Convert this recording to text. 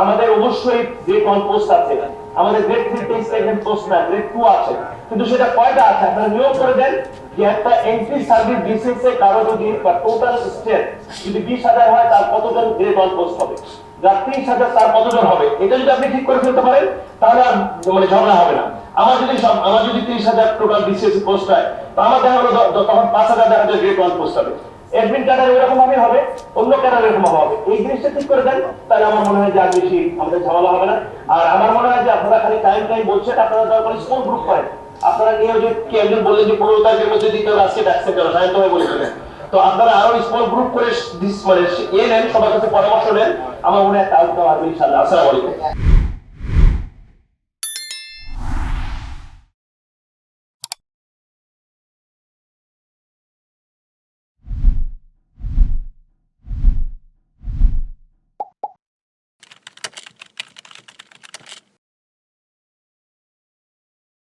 আমাদের অবশ্যই grade one post আছে, আমাদের গ্রেড থ্রি এজেন্ট পোস্ট না গ্রেড টু আছে, কিন্তু সেটা কয়টা আছে আপনারা নিয়োগ করে দেন যে একটা এন্ট্রি সার্ভিস বিসিএস এ কারও যদি বা টোটাল স্টেট যদি বিশ হাজার হয়, তার কতজন গ্রেড ওয়ান পোস্ট হবে? যার তিরিশ হাজার, তার কতজন হবে? এটা যদি আপনি ঠিক করে ফেলতে পারেন, তাহলে আর মানে ঝগড়া হবে না। আমার যদি আমার যদি তিরিশ হাজার টোটাল বিসিএস পোস্ট হয়, তো আমার দেখা হলো তখন পাঁচ হাজার দেখা যায় গ্রেড ওয়ান পোস্ট হবে। অ্যাডমিন ক্যাডার এরকম ভাবে হবে, অন্য ক্যাডার এরকম হবে। এই জিনিসটা ঠিক করে দেন, তাহলে আমার মনে হয় যে আর বেশি আমাদের ঝামেলা হবে না। আর আমার মনে হয় যে আপনারা খালি টাইম টাইম বলছেন, আপনারা দয়া করে স্মল গ্রুপ করেন। আপনারা নিয়ে যে কি একজন বললেন যে পনেরো তারিখের মধ্যে দিতে হবে, আজকে ডাকছে কেন? সায়ন্ত ভাই বলে দিলেন তো আপনারা আরও স্মল গ্রুপ করে মানে এ নেন, সবার কাছে পরামর্শ নেন। আমার মনে হয় একটা আউটকাম আসসালামু আলাইকুম।